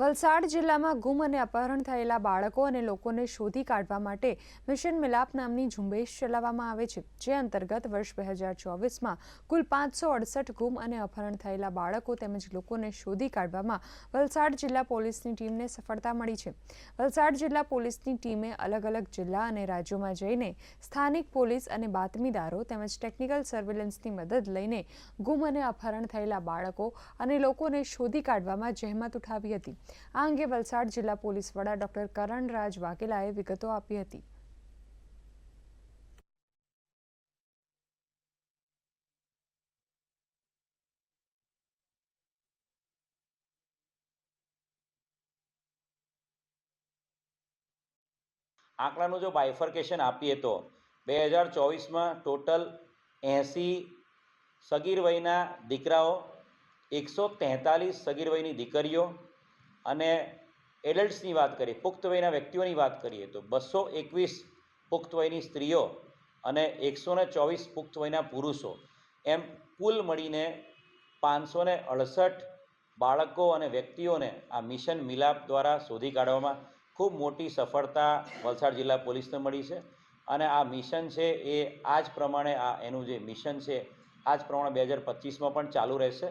વલસાડ જિલ્લામાં ગુમ અને અપહરણ થયેલા બાળકો અને લોકોને શોધી કાઢવા માટે મિશન મિલાપ નામની ઝુંબેશ ચલાવવામાં આવે છે, જે અંતર્ગત વર્ષ બે હજાર ચોવીસમાં કુલ પાંચસો અડસઠ ગુમ અને અપહરણ થયેલા બાળકો તેમજ લોકોને શોધી કાઢવામાં વલસાડ જિલ્લા પોલીસની ટીમને સફળતા મળી છે. વલસાડ જિલ્લા પોલીસની ટીમે અલગ અલગ જિલ્લા અને રાજ્યોમાં જઈને સ્થાનિક પોલીસ અને બાતમીદારો તેમજ ટેકનિકલ સર્વેલન્સની મદદ લઈને ગુમ અને અપહરણ થયેલા બાળકો અને લોકોને શોધી કાઢવામાં જહેમત ઉઠાવી હતી. આ અંગે વલસાડ જિલ્લા પોલીસ વડા ડોક્ટર કરણ રાજ વાઘેલાએ વિગતો આપી હતી. આંકડાનું જો બાયફર્કેશન આપીએ તો બે હજાર ચોવીસમાં ટોટલ એંસી સગીર વયના દીકરાઓ, એકસો તેતાલીસ સગીર વયની દીકરીઓ અને એડલ્ટ્સની વાત કરીએ, પુખ્ત વયના વ્યક્તિઓની વાત કરીએ તો બસો એકવીસ પુખ્ત વયની સ્ત્રીઓ અને એકસો ચોવીસ પુખ્ત વયના પુરુષો, એમ કુલ મળીને પાંચસો ને અડસઠ બાળકો અને વ્યક્તિઓને આ મિશન મિલાપ દ્વારા શોધી કાઢવામાં ખૂબ મોટી સફળતા વલસાડ જિલ્લા પોલીસને મળી છે. અને આ મિશન છે એ આ જ પ્રમાણે આ એનું જે મિશન છે આ જ પ્રમાણે બે હજાર પચીસમાં પણ ચાલુ રહેશે.